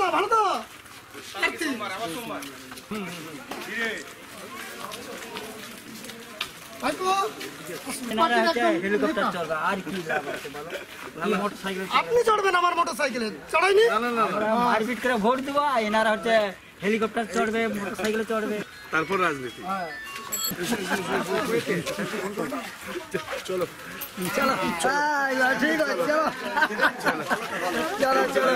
না ভালো তো। আপনি চড়বেন আমার মোটর সাইকেলে চড়াইনি মারপিট করে ভোট দেবো এনারা হচ্ছে হেলিকপ্টার চড়বে মোটর সাইকেলে চড়বে। তারপর রাজনীতি। ঠিক আছে চলো চলো চলো চলো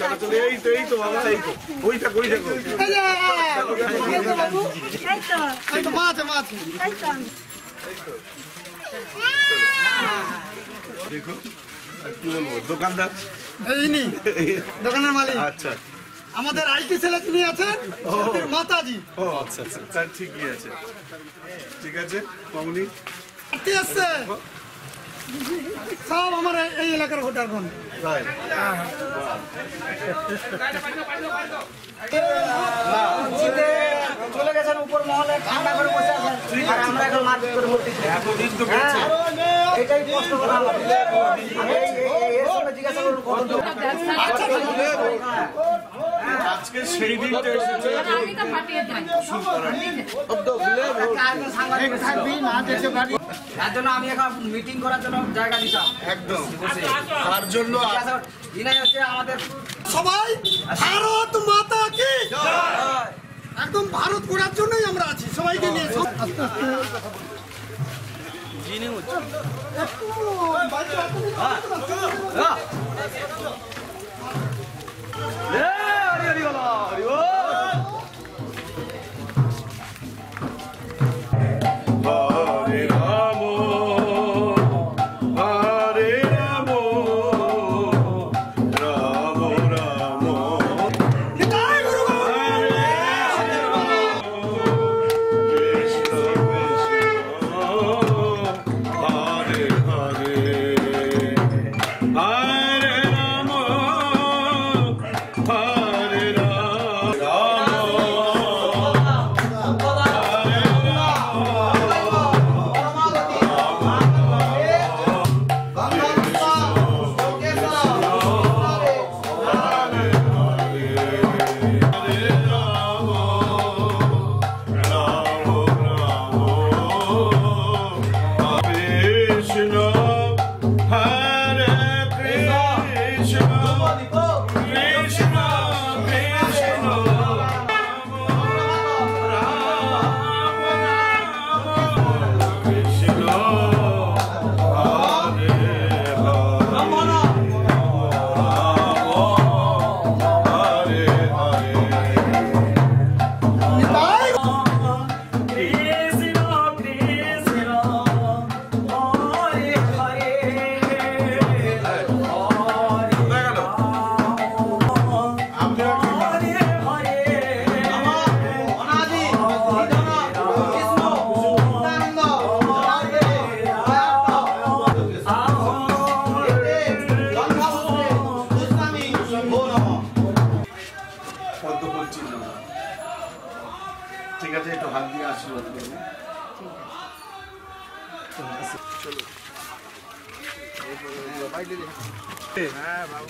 চলো এই তো এই তো বাবা এই তো ওই থাকো ওই থাকো এই যে, এই যে বাবু, এই তো মা আছে মা আছে দেখো আর কি বলব দোকানদার এই নি দোকানের মালিক আচ্ছা আমাদের আইটি ছেলে যিনি আছেন মাতাজি ও আচ্ছা আচ্ছা তার ঠিকই আছে ঠিক আছে মামুনি আসছে সব আমার এই- এই এলাকার ভোটারগণ চলে গেছেন উপর মহলে ঠান্ডা করে বসে আছেন আর আমরা এখন মারপিট করে বলতেছি এতদিন তো গেছে এটাই কষ্ট করে জিজ্ঞাসা করুন? আজকে সেই দিনটা এসেছে আমিটা ফাটিয়ে দেয় তার জন্য আমি এখন মিটিং করার জন্য জায়গা দিতাম একদম। তার জন্য ইনাই হচ্ছে আমাদের সবাই ভারত মাতা কি? একদম ভারত ঘোরার জন্যই আমরা আছি সবাইকে নিয়ে আস্তে আস্তে।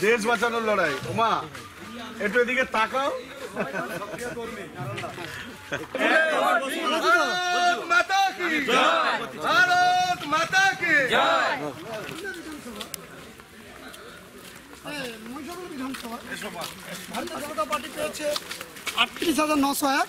দেশ বাঁচানোর লড়াই। ওমা একটু এদিকে তাকাও। মাতা বিধানসভা আটত্রিশ হাজার নশো এক।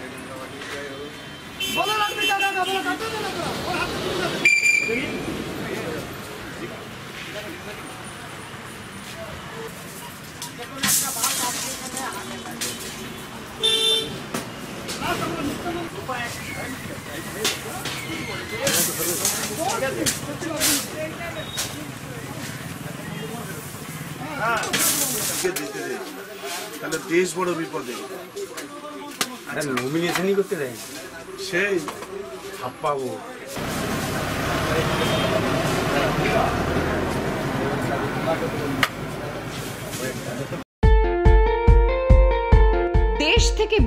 তাহলে দেশ বড় বিপদে। নমিনেশনই করতে দেয়। সেই। ছাপ্পাবো